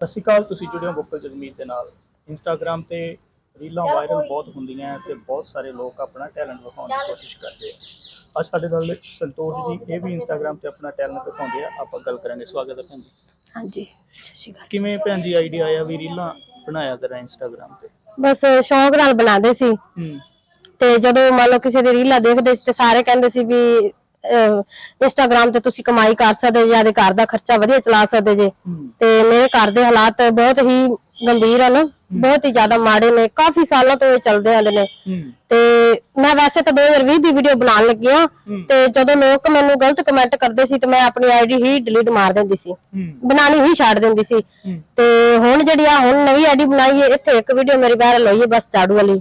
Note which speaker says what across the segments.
Speaker 1: ਸਤਿ ਸ਼੍ਰੀ ਅਕਾਲ ਤੁਸੀਂ ਜੁੜੇ ਹੋ ਬੁੱਕਲ ਜਗਮੀਤ ਦੇ ਨਾਲ। ਇੰਸਟਾਗ੍ਰam ਤੇ ਰੀਲਾਂ ਵਾਇਰਲ ਬਹੁਤ ਹੁੰਦੀਆਂ ਤੇ ਬਹੁਤ ਸਾਰੇ ਲੋਕ ਆਪਣਾ ਟੈਲੈਂਟ ਵਿਖਾਉਣ ਦੀ ਕੋਸ਼ਿਸ਼ ਕਰਦੇ ਆ। ਅੱਜ ਸਾਡੇ ਨਾਲ ਸੰਤੋਸ਼ ਜੀ ਇਹ ਵੀ ਇੰਸਟਾਗ੍ਰam ਤੇ ਆਪਣਾ ਟੈਲੈਂਟ ਦਿਖਾਉਂਦੇ ਆ। ਆਪਾਂ ਗੱਲ ਕਰਾਂਗੇ। ਸਵਾਗਤ ਹੈ ਭੈਣ ਜੀ।
Speaker 2: ਹਾਂਜੀ ਸਤਿ ਸ਼੍ਰੀ ਅਕਾਲ।
Speaker 1: ਕਿਵੇਂ ਭੈਣ ਜੀ ਆਈਡੀਆ ਆਇਆ ਵੀ ਰੀਲਾਂ ਬਣਾਇਆ ਕਰਾਂ ਇੰਸਟਾਗ੍ਰam ਤੇ?
Speaker 2: ਬਸ ਸ਼ੌਂਕ ਨਾਲ ਬਣਾਉਂਦੇ ਸੀ।
Speaker 1: ਹੂੰ।
Speaker 2: ਤੇ ਜਦੋਂ ਮੰਨ ਲਓ ਕਿਸੇ ਦੀ ਰੀਲਾਂ ਦੇਖਦੇ ਸੀ ਤੇ ਸਾਰੇ ਕਹਿੰਦੇ ਸੀ ਵੀ ਇੰਸਟਾਗ੍ਰam ਤੇ ਤੁਸੀਂ ਕਮਾਈ ਕਰ ਸਕਦੇ ਜੇ ਆਦੇ ਘਰ ਦਾ ਖਰਚਾ ਵਧੀਆ ਚਲਾ ਸਕਦੇ ਜੇ। ਤੇ ਮੇਰੇ ਘਰ ਦੇ ਹਾਲਾਤ ਬਹੁਤ ਹੀ ਗੰਭੀਰ ਹਨ ਬਹੁਤ ਹੀ ਜ਼ਿਆਦਾ ਮਾੜੇ ਨੇ ਕਾਫੀ ਸਾਲਾਂ ਤੋਂ ਇਹ ਚੱਲਦੇ ਆਂਦੇ ਨੇ। ਤੇ ਮੈਂ ਵੈਸੇ ਤਾਂ 2020 ਦੀ ਵੀਡੀਓ ਬਣਾਉਣ ਲੱਗੀ ਹੂੰ। ਤੇ ਜਦੋਂ ਲੋਕ ਮੈਨੂੰ ਗਲਤ ਕਮੈਂਟ ਕਰਦੇ ਸੀ ਤੇ ਮੈਂ ਆਪਣੀ ਆਈਡੀ ਹੀ ਡਿਲੀਟ ਮਾਰ ਦਿੰਦੀ ਸੀ। ਬਣਾਣੀ ਹੀ ਛੱਡ ਦਿੰਦੀ ਸੀ। ਤੇ ਹੁਣ ਜਿਹੜੀ ਆ ਹੁਣ ਨਵੀਂ ਆਈਡੀ ਬਣਾਈ ਹੈ ਇੱਥੇ ਇੱਕ ਵੀਡੀਓ ਮੇਰੀ ਵਾਇਰਲ ਹੋਈ ਹੈ ਬਸ ਝਾੜੂ ਵਾਲੀ।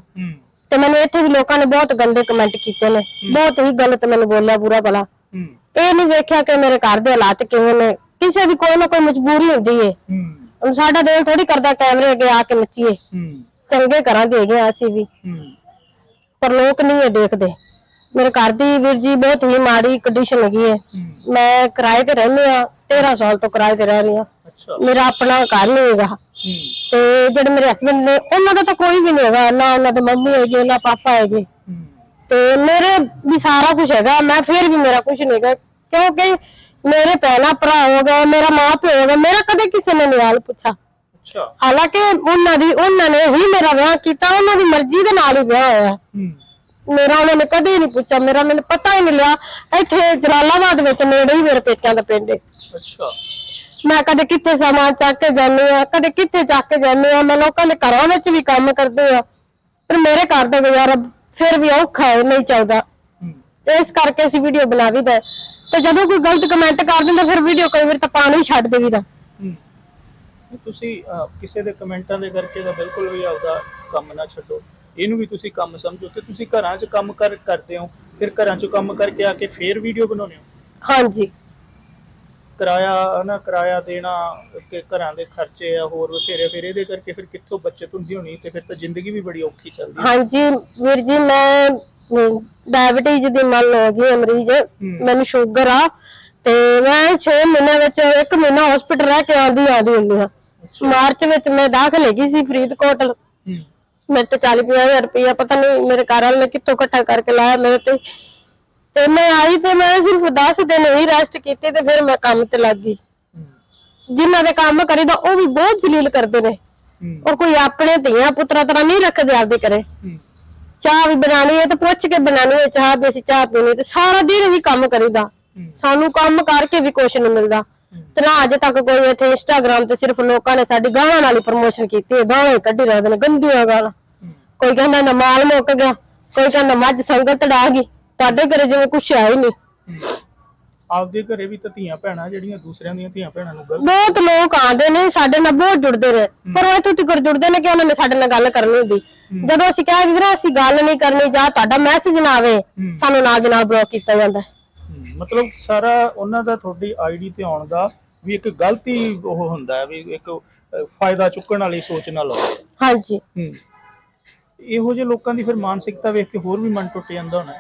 Speaker 2: ਤੇ ਮੈਨੂੰ ਇੱਥੇ ਵੀ ਲੋਕਾਂ ਨੇ ਬਹੁਤ ਗੰਦੇ ਕਮੈਂਟ ਕੀਤੇ ਨੇ। ਬਹੁਤ ਹੀ ਗਲਤ ਮੈਨੂੰ ਬੋਲਿਆ ਬੁਰਾ ਭਲਾ।
Speaker 1: ਹੂੰ।
Speaker 2: ਇਹ ਨਹੀਂ ਵੇਖਿਆ ਕਿ ਮੇਰੇ ਘਰ ਦੇ ਹਾਲਾਤ ਕਿਵੇਂ ਨੇ। ਕਿਸੇ ਦੀ ਕੋਈ ਨਾ ਕੋਈ ਮਜਬੂਰੀ ਹੁੰਦੀ ਏ।
Speaker 1: ਹੂੰ।
Speaker 2: ਹੁਣ ਸਾਡਾ ਦਿਲ ਥੋੜੀ ਕਰਦਾ ਕੈਮਰੇ ਅੱਗੇ ਆ ਕੇ ਨੱਚੀਏ।
Speaker 1: ਹੂੰ।
Speaker 2: ਚੰਗੇ ਘਰਾਂ ਦੇ ਹੈਗੇ ਅਸੀਂ ਵੀ।
Speaker 1: ਹੂੰ।
Speaker 2: ਪਰ ਲੋਕ ਨਹੀਂ ਇਹ ਦੇਖਦੇ। ਮੇਰੇ ਘਰ ਦੀ ਵੀਰ ਜੀ ਬਹੁਤ ਹੀ ਮਾੜੀ ਕੰਡੀਸ਼ਨ ਹੈਗੀ ਏ।
Speaker 1: ਹੂੰ।
Speaker 2: ਮੈਂ ਕਿਰਾਏ ਤੇ ਰਹਿੰਦੀ ਆ 13 ਸਾਲ ਤੋਂ ਕਿਰਾਏ ਤੇ ਰਹਿ ਰਹੀ ਆ
Speaker 1: ਅੱਛਾ।
Speaker 2: ਮੇਰਾ ਆਪਣਾ ਘਰ ਨਹੀਂ ਹੈਗਾ। ਤੇ ਜਿਹੜੇ ਮੇਰੇ ਹਸਬੰਡ ਨੇ ਉਹਨਾਂ ਦਾ ਤਾਂ ਕੋਈ ਵੀ ਨਹੀਂ ਹੈਗਾ ਨਾ ਉਹਨਾਂ ਦੇ ਮੰਮੀ ਹੈਗੇ ਨਾ ਪਾਪਾ ਹੈਗੇ।
Speaker 1: ਹੂੰ
Speaker 2: ਤੇ ਮੇਰੇ ਵੀ ਸਾਰਾ ਕੁਝ ਹੈਗਾ ਮੈਂ ਫਿਰ ਵੀ ਮੇਰਾ ਕੁਝ ਨਹੀਂ ਹੈਗਾ ਕਿਉਂਕਿ ਮੇਰੇ ਭੈਣਾਂ ਭਰਾ ਹੋ ਗਏ ਮੇਰਾ ਮਾਂ ਪਿਓ ਹੋ ਗਿਆ ਮੇਰਾ ਕਦੇ ਕਿਸੇ ਨੇ ਨਹੀਂ ਹਾਲ ਪੁੱਛਾ
Speaker 1: ਅੱਛਾ।
Speaker 2: ਹਾਲਾਂਕਿ ਉਹਨਾਂ ਦੀ ਉਹਨਾਂ ਨੇ ਹੀ ਮੇਰਾ ਵਿਆਹ ਕੀਤਾ ਉਹਨਾਂ ਦੀ ਮਰਜ਼ੀ ਦੇ ਨਾਲ ਹੀ ਵਿਆਹ ਹੋਇਆ। ਮੇਰਾ ਉਹਨਾਂ ਨੇ ਕਦੇ ਨਹੀਂ ਪੁੱਛਿਆ ਮੇਰਾ ਮੈਨੂੰ ਪਤਾ ਹੀ ਨਹੀਂ ਲਿਆ। ਇੱਥੇ ਜਲਾਲਾਬਾਦ ਵਿੱਚ ਨੇੜੇ ਹੀ ਮੇਰੇ ਪੇਕਿਆਂ ਦਾ ਪਿੰਡ ਹੈ
Speaker 1: ਅੱਛਾ।
Speaker 2: ਮੈਂ ਕਦੇ ਕਿੱਥੇ ਸਮਾਨ ਚੱਕ ਕੇ ਜਾਂਦੀ ਆ ਕਦੇ ਕਿੱਥੇ ਚੱਕ ਕੇ ਜਾਂਦੀ ਆ ਮੈਂ ਲੋਕਾਂ ਦੇ ਘਰਾਂ ਵਿੱਚ ਵੀ ਕੰਮ ਕਰਦੇ ਆ ਪਰ ਮੇਰੇ ਘਰ ਦਾ ਗੁਜ਼ਾਰਾ ਫਿਰ ਵੀ ਔਖਾ ਹੈ ਨਹੀਂ ਚੱਲਦਾ। ਇਸ ਕਰਕੇ ਅਸੀਂ ਵੀਡੀਓ ਬਣਾ ਵੀ ਦਾ ਤੇ ਜਦੋਂ ਕੋਈ ਗਲਤ ਕਮੈਂਟ ਕਰ ਦਿੰਦਾ ਫਿਰ ਵੀਡੀਓ ਕਈ ਵਾਰ ਤਾਂ ਪਾਣੀ ਛੱਡ।
Speaker 1: ਨਹੀਂ, ਤੁਸੀਂ ਅਹ, ਕਿਸੇ ਦੇ ਕਮੈਂਟਾਂ ਦੇ ਕਰਕੇ ਤਾਂ ਬਿਲਕੁਲ ਵੀ ਆਪਦਾ ਕੰਮ ਨਾ ਛੱਡੋ। ਇਹਨੂੰ ਵੀ ਤੁਸੀਂ ਕੰਮ ਸਮਝੋ ਕਿ ਤੁਸੀਂ ਘਰਾਂ 'ਚ ਕੰਮ ਕਰ ਕਰਦੇ ਹੋ। ਫਿਰ ਘਰਾਂ 'ਚ ਕੰਮ ਕਰਕੇ ਆ ਕੇ ਫੇਰ ਵੀਡੀਓ ਬਣਾਉਂਦੇ ਹੋ।
Speaker 2: ਹਾਂਜੀ।
Speaker 1: ਕਿਰਾਇਆ ਨਾ ਕਿਰਾਇਆ ਦੇਣਾ ਕਿ ਘਰਾਂ ਦੇ ਖਰਚੇ ਆ ਹੋਰ ਬਥੇਰੇ ਫਿਰ ਇਹਦੇ ਕਰਕੇ ਫਿਰ ਕਿੱਥੋਂ ਬੱਚਤ ਹੁੰਦੀ ਹੋਣੀ ਤੇ ਫਿਰ ਤਾਂ ਜ਼ਿੰਦਗੀ ਵੀ ਬੜੀ ਔਖੀ ਚੱਲਦੀ
Speaker 2: ਹਾਂਜੀ ਵੀਰ ਜੀ ਮੈਂ ਡਾਇਬਟੀਜ਼ ਦੀ ਮੰਨ ਲਓ ਜੀ ਮਰੀਜ਼ ਮੈਨੂੰ ਸ਼ੂਗਰ ਆ ਤੇ ਮੈਂ 6 ਮਹੀਨਿਆਂ ਵਿੱਚ ਇੱਕ ਮਹੀਨਾ ਹਸਪੀਟਲ ਰਹਿ ਕੇ ਆਉਂਦੀ ਆਉਂਦੀ ਹੁੰਦੀ ਹਾਂ। ਮਾਰਚ ਵਿੱਚ ਮੈਂ ਦਾਖਲ ਹੈਗੀ ਸੀ ਫਰੀਦਕੋਟ। ਮੇਰੇ ਤੇ 40 ਹਜ਼ਾਰ ਰੁਪਇਆ ਪਤਾ ਨਹੀਂ ਮੇਰੇ ਘਰ ਵਾਲੇ ਨੇ ਕਿੱਥੋਂ ਇਕੱਠਾ ਕਰਕੇ ਲਾਇਆ ਮੇਰੇ ਤੇ ਤੇ ਮੈਂ ਆਈ ਤੇ ਮੈਂ ਸਿਰਫ 10 ਦਿਨ ਹੀ ਰੈਸਟ ਕੀਤੀ ਤੇ ਫਿਰ ਮੈਂ ਕੰਮ ਤੇ ਲੱਗ ਗਈ। ਜਿਨ੍ਹਾਂ ਦੇ ਕੰਮ ਕਰੀਦਾ ਉਹ ਵੀ ਬਹੁਤ ਜਲੀਲ ਕਰਦੇ ਨੇ। ਔਰ ਕੋਈ ਆਪਣੇ ਧੀਆਂ ਪੁੱਤਰਾਂ ਤਰ੍ਹਾਂ ਨਹੀਂ ਰੱਖਦੇ ਆਪਦੇ
Speaker 1: ਹਮ,
Speaker 2: ਚਾਹ ਵੀ ਬਣਾਣੀ ਹੈ ਤੇ ਪੁੱਛ ਕੇ ਬਣਾਣੀ ਹੈ ਚਾਹ ਵੀ ਅਸੀਂ ਚਾਹ ਪੀਣੀ ਤੇ ਸਾਰਾ ਦਿਨ ਵੀ ਕੰਮ ਕਰੀਦਾ। ਸਾਨੂੰ ਕੰਮ ਕਰਕੇ ਵੀ ਕੁਛ ਨਹੀਂ ਮਿਲਦਾ। ਤੇ ਨਾ ਅਜੇ ਤੱਕ ਕੋਈ ਇੱਥੇ ਇੰਸਟਾਗ੍ਰam ਤੇ ਸਿਰਫ ਲੋਕਾਂ ਨੇ ਸਾਡੀ ਗਾਲਾਂ ਨਾਲ ਹੀ ਪ੍ਰਮੋਸ਼ਨ ਕੀਤੀ ਹੈ। ਹੀ ਕੱਢੀ ਰਹੇ ਨੇ ਗੰਦੀਆਂ ਗਾਲਾਂ। ਕੋਈ ਕਹਿੰਦਾ ਨਾ ਮਾਲ ਮੁੱਕ ਗਿਆ ਕੋਈ ਕਹਿੰਦਾ ਮੱਝ ਸੰਗਤ ਡਾ ਗਈ। ਤੁਹਾਡੇ ਘਰੇ ਜਿਵੇਂ ਕੁਛ ਹੈ ਹੀ ਨਹੀਂ।
Speaker 1: ਆਪਦੇ ਘਰੇ ਵੀ ਤਾਂ ਧੀਆਂ ਭੈਣਾਂ ਜਿਹੜੀਆਂ ਦੂਸਰਿਆਂ ਦੀਆਂ ਧੀਆਂ ਭੈਣਾਂ ਨੂੰ ਗਲਤ
Speaker 2: ਬਹੁਤ ਲੋਕ ਆਉਂਦੇ ਨੇ ਸਾਡੇ ਨਾਲ ਬਹੁਤ ਜੁੜਦੇ ਨੇ। ਪਰ ਉਹ ਇੱਥੋਂ ਤੱਕ ਜੁੜਦੇ ਨੇ ਕਿ ਉਹਨਾਂ ਨੇ ਸਾਡੇ ਨਾਲ ਗੱਲ ਕਰਨੀ ਹੁੰਦੀ। ਜਦੋਂ ਅਸੀਂ ਕਿਹਾ ਵੀਰਾ ਅਸੀਂ ਗੱਲ ਨਹੀਂ ਕਰਨੀ ਜਾਂ ਤੁਹਾਡਾ ਮੈਸੇਜ ਨਾ ਆਵੇ ਸਾਨੂੰ ਨਾਲ ਦੀ ਨਾਲ ਬਲੌਕ ਕੀਤਾ ਜਾਂਦਾ। ਹੈ।
Speaker 1: ਹਮ, ਮਤਲਬ ਸਾਰਾ ਉਹਨਾਂ ਦਾ ਤੁਹਾਡੀ ਆਈਡੀ ਤੇ ਆਉਣ ਦਾ ਵੀ ਇੱਕ ਗਲਤੀ ਉਹ ਹੁੰਦਾ ਹੈ ਵੀ ਇੱਕ ਫਾਇਦਾ ਚੁੱਕਣ ਵਾਲੀ ਸੋਚ ਨਾਲ ਆਉਂਦਾ
Speaker 2: ਹਾਂਜੀ।
Speaker 1: ਹੂੰ। ਇਹੋ ਜਿਹੇ ਲੋਕਾਂ ਦੀ ਫਿਰ ਮਾਨਸਿਕਤਾ ਵੇਖ ਕੇ ਹੋਰ ਵੀ ਮਨ ਟੁੱਟ ਜਾਂਦਾ ਹੋਣਾ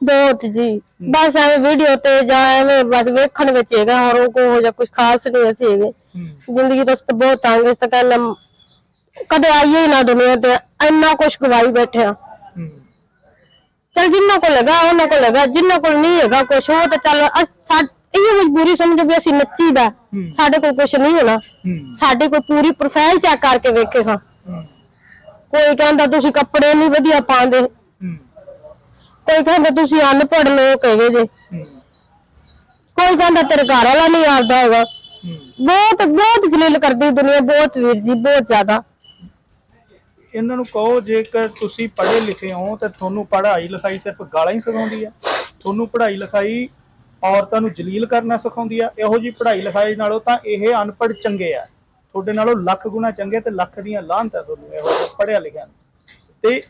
Speaker 2: ਬਹੁਤ ਜੀ। ਬਸ ਐਵੇਂ ਵੀਡੀਓ ਤੇ ਜਾਂ ਐਵੇਂ ਬਸ ਵੇਖਣ ਵਿੱਚ ਹੈਗਾ ਹੋਰ ਉਹ ਕੋ ਜਾਂ ਕੁਝ ਖਾਸ ਨਹੀਂ ਅਸੀਂ ਹੈਗੇ। ਜ਼ਿੰਦਗੀ ਤਾਂ ਬਹੁਤ ਤੰਗ ਇਸ ਕਦੇ ਆਈਏ ਹੀ ਨਾ ਦੁਨੀਆ ਤੇ ਇੰਨਾ ਕੁਝ ਗਵਾਈ ਬੈਠੇ ਆ।
Speaker 1: ਹੂੰ।
Speaker 2: ਚਲ ਜਿੰਨਾ ਕੋਲ ਹੈਗਾ ਉਹਨਾਂ ਕੋਲ ਹੈਗਾ ਜਿੰਨਾ ਕੋਲ ਨਹੀਂ ਹੈਗਾ ਕੁਝ ਉਹ ਤਾਂ ਚੱਲ ਇਹ ਮਜਬੂਰੀ ਸਮਝੋ ਵੀ ਅਸੀਂ ਨੱਚੀਦਾ।
Speaker 1: ਹੂੰ।
Speaker 2: ਸਾਡੇ ਕੋਲ ਕੁਝ ਨਹੀਂ ਹੋਣਾ। ਸਾਡੇ ਕੋਲ ਪੂਰੀ ਪ੍ਰੋਫਾਈਲ ਚੈੱਕ ਕਰਕੇ ਵੇਖੇਗਾ।
Speaker 1: ਹੂੰ।
Speaker 2: ਕੋਈ ਕਹਿੰਦਾ ਤੁਸੀਂ ਕੱਪੜੇ ਨਹੀਂ ਵਧੀਆ ਪਾਉਂਦੇ। ਕੋਈ ਕਹਿੰਦਾ ਤੁਸੀਂ ਅਨਪੜ੍ਹ ਲੋਕ ਹੈਗੇ ਜੇ। ਕੋਈ ਕਹਿੰਦਾ ਤੇਰੇ ਘਰ ਵਾਲਾ ਨਹੀਂ ਆਉਂਦਾ ਹੈਗਾ। ਬਹੁਤ ਬਹੁਤ ਜਲੀਲ ਕਰਦੀ ਦੁਨੀਆ, ਬਹੁਤ ਵੀਰ ਜੀ, ਬਹੁਤ ਜ਼ਿਆਦਾ।
Speaker 1: ਇਹਨਾਂ ਨੂੰ ਕਹੋ, ਜੇਕਰ ਤੁਸੀਂ ਪੜ੍ਹੇ ਲਿਖੇ ਹੋ, ਤਾਂ ਤੁਹਾਨੂੰ ਪੜ੍ਹਾਈ ਲਿਖਾਈ ਸਿਰਫ ਗਾਲਾਂ ਹੀ ਸਿਖਾਉਂਦੀ ਆ। ਤੁਹਾਨੂੰ ਪੜ੍ਹਾਈ ਲਿਖਾਈ ਔਰਤਾਂ ਨੂੰ ਜਲੀਲ ਕਰਨਾ ਸਿਖਾਉਂਦੀ ਆ। ਇਹੋ ਜੀ ਪੜ੍ਹਾਈ ਲਿਖਾਈ ਨਾਲੋਂ ਤਾਂ ਇਹ ਅਨਪੜ੍ਹ ਚੰਗੇ ਆ। ਤੁਹਾਡੇ ਨਾਲੋਂ ਲੱਖ ਗੁਣਾ ਚੰਗੇ ਤੇ ਲੱਖ ਦੀਆਂ ਲਾਹਨਤਾਂ ਤੁਹਾਨੂੰ ਇਹੋ ਜਿਹਾ ਪੜ੍ਹਿਆ ਲਿਖਿਆ ਨੂੰ। ਤੇ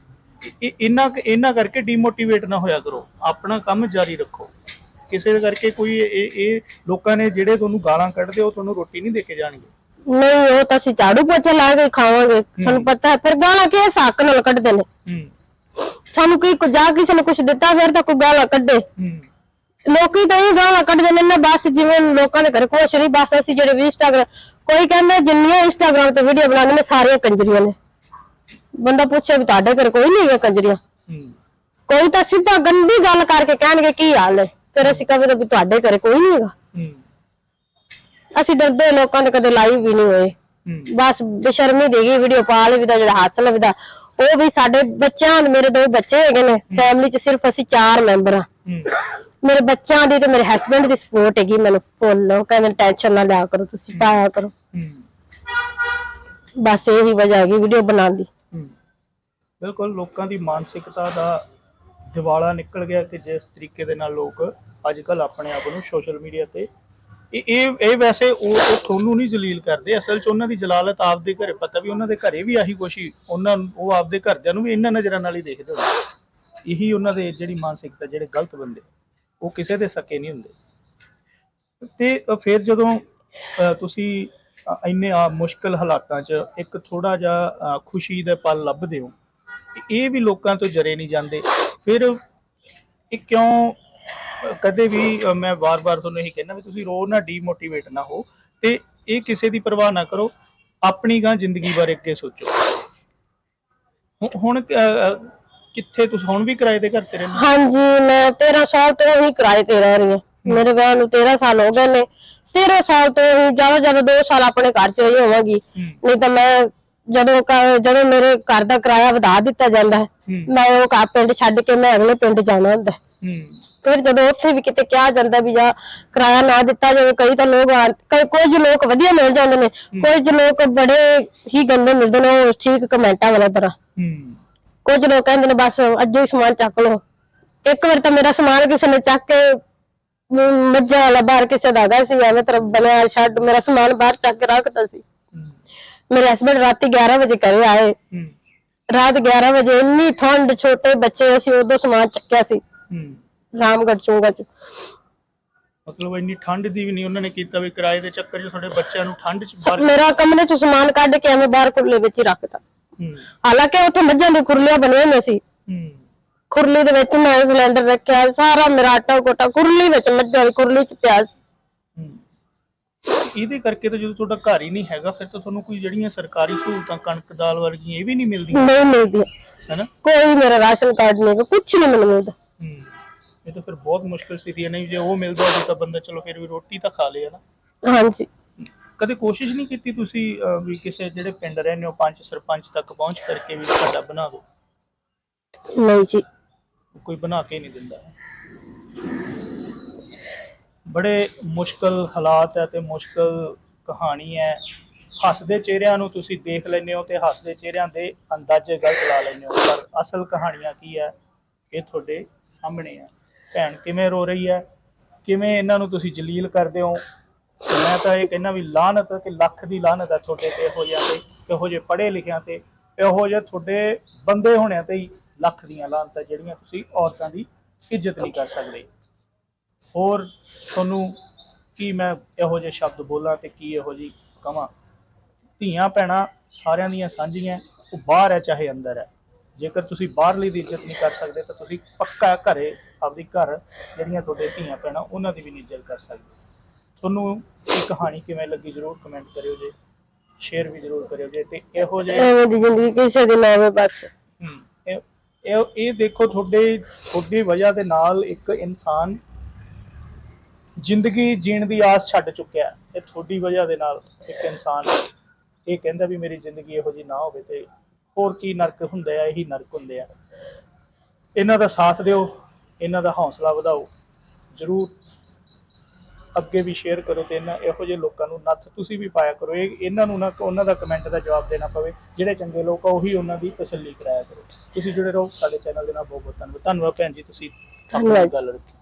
Speaker 1: ਇਹਨਾਂ ਇਹਨਾਂ ਕਰਕੇ ਡੀਮੋਟੀਵੇਟ ਨਾ ਹੋਇਆ ਕਰੋ। ਆਪਣਾ ਕੰਮ ਜਾਰੀ ਰੱਖੋ। ਕਿਸੇ ਕਰਕੇ ਕੋਈ ਇਹ ਇਹ ਲੋਕਾਂ ਨੇ ਜਿਹੜੇ ਤੁਹਾਨੂੰ ਗਾਲਾਂ ਕੱਢਦੇ ਉਹ ਤੁਹਾਨੂੰ ਰੋਟੀ ਨਹੀਂ ਦੇ ਕੇ ਜਾਣਗੇ।
Speaker 2: ਨਹੀਂ ਉਹ ਤਾਂ ਅਸੀਂ ਝਾੜੂ ਪੋਚਾ ਲਾ ਕੇ ਖਾਵਾਂਗੇ। ਤੁਹਾਨੂੰ ਪਤਾ ਹੈ ਫਿਰ ਗਾਲਾਂ ਕਿਸ ਹੱਕ ਨਾਲ ਕੱਢਦੇ ਨੇ?
Speaker 1: ਹੂੰ।
Speaker 2: ਸਾਨੂੰ ਕੋਈ ਕੁ- ਜਾਂ ਕਿਸੇ ਨੇ ਕੁਝ ਦਿੱਤਾ ਫਿਰ ਤਾਂ ਕੋਈ ਗਾਲਾਂ ਕੱਢੇ।
Speaker 1: ਹੂੰ।
Speaker 2: ਲੋਕੀ ਤਾਂ ਇਹ ਗਾਲਾਂ ਕੱਢਦੇ ਨੇ ਨਾ ਬਸ ਜਿਵੇਂ ਲੋਕਾਂ ਦੇ ਘਰ ਕੁਛ ਨਹੀਂ ਬਸ ਅਸੀਂ ਜਿਹੜੇ ਵੀ ਇੰਸਟਾਗ੍ਰਾਮ ਕੋਈ ਕਹਿੰਦਾ ਜਿੰਨੀਆਂ ਇੰਸਟਾਗ੍ਰਾਮ ਤੇ ਵੀਡੀਓ ਬਣਾਉਂਦੇ ਨੇ ਸਾਰੀਆਂ ਕੰਜਰੀਆਂ ਨੇ। ਬੰਦਾ ਪੁੱਛੇ ਵੀ ਤੁਹਾਡੇ ਘਰ ਕੋਈ ਨਹੀਂ ਹੈ ਕੰਜਰੀਆਂ। ਕੋਈ ਤਾਂ ਸਿੱਧਾ ਗੰਦੀ ਗੱਲ ਕਰਕੇ ਕਹਿਣਗੇ ਕੀ ਹਾਲ ਹੈ? ਫਿਰ ਅਸੀਂ ਕਹਦੇ ਵੀ ਤੁਹਾਡੇ ਘਰੇ ਕੋਈ ਨਹੀਂ ਹੈਗਾ। ਅਸੀਂ ਡਰਦੇ ਲੋਕਾਂ ਦੇ ਕਦੇ ਲਾਈਵ ਵੀ ਨਹੀਂ ਹੋਏ। ਬਸ ਬੇਸ਼ਰਮੀ ਦੇਗੀ ਵੀਡੀਓ ਪਾ ਲਈ ਦਾ ਜਿਹੜਾ ਹੱਸ ਲਵਦਾ ਉਹ ਵੀ ਸਾਡੇ ਬੱਚਿਆਂ ਮੇਰੇ ਦੋ ਬੱਚੇ ਹੈਗੇ ਨੇ ਫੈਮਿਲੀ 'ਚ ਸਿਰਫ ਅਸੀਂ ਚਾਰ ਮੈਂਬਰ ਆ ਮੇਰੇ ਬੱਚਿਆਂ ਦੀ ਤੇ ਮੇਰੇ ਹਸਬੰਡ ਦੀ ਸਪੋਰਟ ਹੈਗੀ ਮੈਨੂੰ ਫੁੱਲ ਕਹਿੰਦੇ ਟੈਨਸ਼ਨ ਨਾ ਲਿਆ ਕਰੋ ਤੁਸੀਂ ਪਾਇਆ ਕਰੋ। ਬਸ ਇਹੀ ਵਜ੍ਹਾ ਹੈਗੀ ਵੀਡੀਓ ਬਣਾਉਣ ਦੀ।
Speaker 1: ਬਿਲਕੁਲ ਲੋਕਾਂ ਦੀ ਮਾਨਸਿਕਤਾ ਦਾ ਦਿਵਾਲਾ ਨਿਕਲ ਗਿਆ ਕਿ ਜਿਸ ਤਰੀਕੇ ਦੇ ਨਾਲ ਲੋਕ ਅੱਜ ਕੱਲ ਆਪਣੇ ਆਪ ਨੂੰ ਸੋਸ਼ਲ ਮੀਡੀਆ ਤੇ ਇਹ ਇਹ ਇਹ ਵੈਸੇ ਉਹ ਉਹ ਤੁਹਾਨੂੰ ਨਹੀਂ ਜਲੀਲ ਕਰਦੇ, ਅਸਲ 'ਚ ਉਹਨਾਂ ਦੀ ਜਲਾਲਤ ਆਪਦੇ ਘਰੇ, ਪਤਾ ਵੀ ਉਹਨਾਂ ਦੇ ਘਰੇ ਵੀ ਆਹੀ ਕੁਛ ਹੀ, ਉਹਨਾਂ ਉਹ ਆਪਦੇ ਘਰਦਿਆਂ ਨੂੰ ਵੀ ਇਹਨਾਂ ਨਜ਼ਰਾਂ ਨਾਲ ਹੀ ਦੇਖਦੇ ਹੁੰਦੇ। ਇਹੀ ਉਹਨਾਂ ਦੇ ਜਿਹੜੀ ਮਾਨਸਿਕਤਾ, ਜਿਹੜੇ ਗਲਤ ਬੰਦੇ, ਉਹ ਕਿਸੇ ਦੇ ਸਕੇ ਨਹੀਂ ਹੁੰਦੇ। ਤੇ ਫਿਰ ਜਦੋਂ ਤੁਸੀਂ ਇੰਨੇ ਆ ਮੁਸ਼ਕਲ ਹਾਲਾਤਾਂ 'ਚ ਇੱਕ ਥੋੜਾ ਜਿਹਾ ਖੁਸ਼ੀ ਦੇ ਪਲ ਲੱਭਦੇ ਹੋ ਇਹ ਵੀ ਲੋਕਾਂ ਤੋਂ ਜਰੇ ਨਹੀਂ ਜਾਂਦੇ। ਫਿਰ ਇਹ ਕਿਉਂ ਕਦੇ ਵੀ ਮੈਂ ਵਾਰ-ਵਾਰ ਤੁਹਾਨੂੰ ਇਹੀ ਕਹਿਣਾ ਵੀ ਤੁਸੀਂ ਰੋ ਨਾ ਡੀਮੋਟੀਵੇਟ ਨਾ ਹੋ ਤੇ ਇਹ ਕਿਸੇ ਦੀ ਪਰਵਾਹ ਨਾ ਕਰੋ। ਆਪਣੀ ਗਾਂ ਜ਼ਿੰਦਗੀ ਬਾਰੇ ਅੱਗੇ ਸੋਚੋ। ਹੁਣ ਕਿੱਥੇ ਤੁਸੀਂ ਹੁਣ ਵੀ ਕਿਰਾਏ ਦੇ ਘਰ ਤੇ ਰਹਿੰਦੇ ਹੋ?
Speaker 2: ਹਾਂਜੀ ਮੈਂ 13 ਸਾਲ ਤੋਂ ਹੀ ਕਿਰਾਏ ਤੇ ਰਹਿ ਰਹੀ ਹਾਂ। ਮੇਰੇ ਵਿਆਹ ਨੂੰ 13 ਸਾਲ ਹੋ ਗਏ ਨੇ। 13 ਸਾਲ ਤੋਂ ਹੀ ਜ਼ਿਆਦਾ ਜ਼ਿਆਦਾ 2 ਸਾਲ ਆਪਣੇ ਘਰ 'ਚ ਰਹੀ ਹੋਵਾਂਗੀ। ਨਹੀਂ ਤਾਂ ਮੈਂ ਜਦੋਂ ਕ- ਜਦੋਂ ਮੇਰੇ ਘਰ ਦਾ ਕਿਰਾਇਆ ਵਧਾ ਦਿੱਤਾ ਜਾਂਦਾ ਹੈ ਮੈਂ ਉਹ ਘਰ ਪਿੰਡ ਛੱਡ ਕੇ ਮੈਂ ਅਗਲੇ ਪਿੰਡ ਜਾਣਾ ਹੁੰਦਾ ਹੈ। ਫਿਰ ਜਦੋਂ ਉੱਥੇ ਵੀ ਕਿਤੇ ਕਿਹਾ ਜਾਂਦਾ ਵੀ ਜਾਂ ਕਿਰਾਇਆ ਨਾ ਦਿੱਤਾ ਜਾਵੇ ਕਈ ਤਾਂ ਲੋਕ ਆ- ਕਈ ਕੁਝ ਲੋਕ ਵਧੀਆ ਮਿਲ ਜਾਂਦੇ ਨੇ ਕੁਝ ਲੋਕ ਬੜੇ ਹੀ ਗੰਦੇ ਮਿਲਦੇ ਨੇ ਉਹ ਠੀਕ ਕਮੈਂਟਾਂ ਵਾਲਾ ਤਰ੍ਹਾਂ।
Speaker 1: ਹੂੰ।
Speaker 2: ਕੁਝ ਲੋਕ ਕਹਿੰਦੇ ਨੇ ਬਸ ਅੱਜੋ ਹੀ ਸਮਾਨ ਚੱਕ ਲਓ। ਇੱਕ ਵਾਰ ਤਾਂ ਮੇਰਾ ਸਮਾਨ ਕਿਸੇ ਨੇ ਚੱਕ ਕੇ ਮ- ਮੱਝਾਂ ਵਾਲਾ ਬਾਹਰ ਕਿਸੇ ਦਾ ਹੈਗਾ ਸੀ ਐਵੇਂ ਤਰ੍ਹਾਂ ਬਣਿਆ ਛੱਡ ਮੇਰਾ ਸਮਾਨ ਬਾਹਰ ਚੱਕ ਕੇ ਰੱਖਤਾ ਸੀ। ਮੇਰੇ ਹਸਬੰਡ ਰਾਤੀ 11 ਵਜੇ ਘਰੇ ਆਏ।
Speaker 1: ਹੂੰ।
Speaker 2: ਰਾਤ 11 ਵਜੇ ਇੰਨੀ ਠੰਡ ਛੋਟੇ ਬੱਚੇ ਅਸੀਂ ਉਦੋਂ ਸਮਾਨ ਚੱਕਿਆ ਸੀ।
Speaker 1: ਹੂੰ।
Speaker 2: ਰਾਮਗੜ੍ਹ ਚੂੰਗਾ ਚ।
Speaker 1: ਮਤਲਬ ਇੰਨੀ ਠੰਡ ਦੀ ਵੀ ਨਹੀਂ ਉਹਨਾਂ ਨੇ ਕੀਤਾ ਵੀ ਕਿਰਾਏ ਦੇ ਚੱਕਰ 'ਚ ਤੁਹਾਡੇ ਬੱਚਿਆਂ ਨੂੰ ਠੰਡ 'ਚ ਬਾਹਰ
Speaker 2: ਮੇਰਾ ਕਮਰੇ ਚ ਸਮਾਨ ਕੱਢ ਕੇ ਐਵੇਂ ਬਾਹਰ ਕੁਰਲੇ ਵਿੱਚ ਹੀ ਰੱਖਤਾ।
Speaker 1: ਹੂੰ।
Speaker 2: ਹਾਲਾਂਕਿ ਉੱਥੇ ਮੱਝਾਂ ਦੀ ਕੁਰਲੀਆਂ ਬਣੀਆਂ ਹੋਈਆਂ ਸੀ।
Speaker 1: ਹੂੰ।
Speaker 2: ਕੁਰਲੀ ਦੇ ਵਿੱਚ ਮੈਂ ਸਿਲੰਡਰ ਰੱਖਿਆ ਸਾਰਾ ਮੇਰਾ ਆਟਾ ਕੋਟਾ ਕੁਰਲੀ ਵਿੱਚ ਮੱਝਾਂ ਦੀ ਕੁਰਲੀ ਚ ਪਿਆ ਸੀ।
Speaker 1: ਹੂੰ। ਇਹਦੇ ਕਰਕੇ ਤਾਂ ਜਦੋਂ ਤੁਹਾਡਾ ਘਰ ਹੀ ਨਹੀਂ ਹੈਗਾ ਫਿਰ ਤਾਂ ਤੁਹਾਨੂੰ ਕੋਈ ਜਿਹੜੀਆਂ ਸਰਕਾਰੀ ਸਹੂਲਤਾਂ ਕਣਕ ਦਾਲ ਵਰਗੀਆਂ ਇਹ ਵੀ ਨਹੀਂ ਮਿਲਦੀਆਂ?
Speaker 2: ਨਹੀਂ ਮਿਲਦੀ
Speaker 1: ਹੈਨਾ?
Speaker 2: ਕੋਈ ਮੇਰਾ ਰਾਸ਼ਨ ਕਾਰਡ ਨਹੀਂ ਕੁਝ ਨਹੀਂ ਮੈਨੂੰ ਮਿਲਦਾ।
Speaker 1: ਹੂੰ ਇਹ ਤਾਂ ਫਿਰ ਬਹੁਤ ਮੁਸ਼ਕਲ ਸਥਿਤੀ ਹੈ। ਨਹੀਂ ਜੇ ਉਹ ਮਿਲਦਾ ਹੋਵੇ ਤਾਂ ਬੰਦਾ ਚਲੋ ਫਿਰ ਵੀ ਰੋਟੀ ਤਾਂ ਖਾ ਲੇ ਨਾ
Speaker 2: ਹਾਂਜੀ।
Speaker 1: ਕਦੇ ਕੋਸ਼ਿਸ਼ ਨਹੀਂ ਕੀਤੀ ਤੁਸੀਂ ਅਹ, ਵੀ ਕਿਸੇ ਜਿਹੜੇ ਪਿੰਡ ਰਹਿੰਦੇ ਹੋ ਪੰਚ ਸਰਪੰਚ ਤੱਕ ਪਹੁੰਚ ਕਰਕੇ ਵੀ ਸਾਡਾ ਬਣਾ ਦਿਓ?
Speaker 2: ਨਹੀਂ ਜੀ।
Speaker 1: ਕੋਈ ਬਣਾ ਕੇ ਨਹੀਂ ਦਿੰਦਾ। ਬੜੇ ਮੁਸ਼ਕਲ ਹਾਲਾਤ ਹੈ ਤੇ ਮੁਸ਼ਕਲ ਕਹਾਣੀ ਹੈ। ਹੱਸਦੇ ਚਿਹਰਿਆਂ ਨੂੰ ਤੁਸੀਂ ਦੇਖ ਲੈਂਦੇ ਹੋ ਤੇ ਹੱਸਦੇ ਚਿਹਰਿਆਂ ਦੇ ਅੰਦਾਜ਼ੇ ਗਲਤ ਲਾ ਲੈਂਦੇ ਹੋ। ਪਰ ਅਸਲ ਕਹਾਣੀਆਂ ਕੀ ਹੈ, ਇਹ ਤੁਹਾਡੇ ਸਾਹਮਣੇ ਹੈ। ਭੈਣ ਕਿਵੇਂ ਰੋ ਰਹੀ ਹੈ? ਕਿਵੇਂ ਇਹਨਾਂ ਨੂੰ ਤੁਸੀਂ ਜਲੀਲ ਕਰਦੇ ਹੋ? ਮੈਂ ਤਾਂ ਇਹ ਕਹਿੰਦਾ ਵੀ ਲਾਹਨਤ ਕਿ ਲੱਖ ਦੀ ਲਾਹਨਤ ਹੈ ਤੁਹਾਡੇ ਤੇ ਇਹੋ ਜਿਹਾ ਤੇ, ਇਹੋ ਜਿਹੇ ਪੜ੍ਹੇ ਲਿਖਿਆਂ ਤੇ, ਇਹੋ ਜਿਹੇ ਤੁਹਾਡੇ ਬੰਦੇ ਹੋਣਿਆਂ ਤੇ ਹੀ ਲੱਖ ਦੀਆਂ ਲਾਹਨਤਾਂ ਜਿਹੜੀਆਂ ਤੁਸੀਂ ਔਰਤਾਂ ਦੀ ਇੱਜ਼ਤ ਨਹੀਂ ਕਰ ਸਕਦੇ। ਹੋਰ ਤੁਹਾਨੂੰ ਕੀ ਮੈਂ ਇਹੋ ਜਿਹੇ ਸ਼ਬਦ ਬੋਲਾਂ ਤੇ ਕੀ ਇਹੋ ਜਿਹੀ ਕਵਾਂ? ਧੀਆਂ ਭੈਣਾਂ ਸਾਰਿਆਂ ਦੀਆਂ ਸਾਂਝੀਆਂ ਉਹ ਬਾਹਰ ਹੈ ਚਾਹੇ ਅੰਦਰ ਹੈ। ਜੇਕਰ ਤੁਸੀਂ ਬਾਹਰਲੀ ਦੀ ਇੱਜ਼ਤ ਨਹੀਂ ਕਰ ਸਕਦੇ ਤਾਂ ਤੁਸੀਂ ਪੱਕਾ ਘਰੇ ਆਪਦੀ ਘਰ ਜਿਹੜੀਆਂ ਤੁਹਾਡੇ ਧੀਆਂ ਭੈਣਾਂ ਉਹਨਾਂ ਦੀ ਵੀ ਨਹੀਂ ਇੱਜ਼ਤ ਕਰ ਸਕਦੇ। ਤੁਹਾਨੂੰ ਇਹ ਕਹਾਣੀ ਕਿਵੇਂ ਲੱਗੀ ਜਰੂਰ ਕਮੈਂਟ ਕਰਿਓ ਜੇ ਸ਼ੇਅਰ ਵੀ ਜਰੂਰ ਕਰਿਓ ਜੇ ਤੇ ਇਹੋ ਜਿਹੇ
Speaker 2: ਐਵੇਂ ਦੀ ਜ਼ਿੰਦਗੀ ਕਿਸੇ ਦੀ ਨਾ ਹੋਵੇ ਬਸ।
Speaker 1: ਹਮ, ਇਹ ਇਹ ਇਹ ਦੇਖੋ ਤੁਹਾਡੇ ਤੁਹਾਡੀ ਵਜ੍ਹਾ ਦੇ ਨਾਲ ਇੱਕ ਇਨਸਾਨ ਜ਼ਿੰਦਗੀ ਜੀਣ ਦੀ ਆਸ ਛੱਡ ਚੁੱਕਿਆ। ਇਹ ਤੁਹਾਡੀ ਵਜ੍ਹਾ ਦੇ ਨਾਲ ਇੱਕ ਇਨਸਾਨ ਇਹ ਕਹਿੰਦਾ ਵੀ ਮੇਰੀ ਜ਼ਿੰਦਗੀ ਇਹੋ ਜੀ ਨਾ ਹੋਵੇ ਤੇ ਹੋਰ ਕੀ ਨਰਕ ਹੁੰਦੇ ਆ ਇਹੀ ਨਰਕ ਹੁੰਦੇ ਆ। ਇਹਨਾਂ ਦਾ ਸਾਥ ਦਿਓ ਇਹਨਾਂ ਦਾ ਹੌਸਲਾ ਵਧਾਓ। ਜਰੂਰ ਅੱਗੇ ਵੀ ਸ਼ੇਅਰ ਕਰੋ ਤੇ ਇਹਨਾਂ ਇਹੋ ਜਿਹੇ ਲੋਕਾਂ ਨੂੰ ਨੱਥ ਤੁਸੀਂ ਵੀ ਪਾਇਆ ਕਰੋ। ਇਹ ਇਹਨਾਂ ਨੂੰ ਨਾ ਉਹਨਾਂ ਦਾ ਕਮੈਂਟ ਦਾ ਜਵਾਬ ਦੇਣਾ ਪਵੇ। ਜਿਹੜੇ ਚੰਗੇ ਲੋਕ ਆ ਉਹੀ ਉਹਨਾਂ ਦੀ ਤਸੱਲੀ ਕਰਾਇਆ ਕਰੋ। ਤੁਸੀਂ ਜੁੜੇ ਰਹੋ ਸਾਡੇ ਚੈਨਲ ਦੇ ਨਾਲ। ਬਹੁਤ ਬਹੁਤ ਧੰਨਵਾਦ। ਧੰਨਵਾਦ ਭੈਣ ਜੀ ਤੁਸੀਂ ਆਪਣੀ। ਗੱਲ ਰੱਖੀ।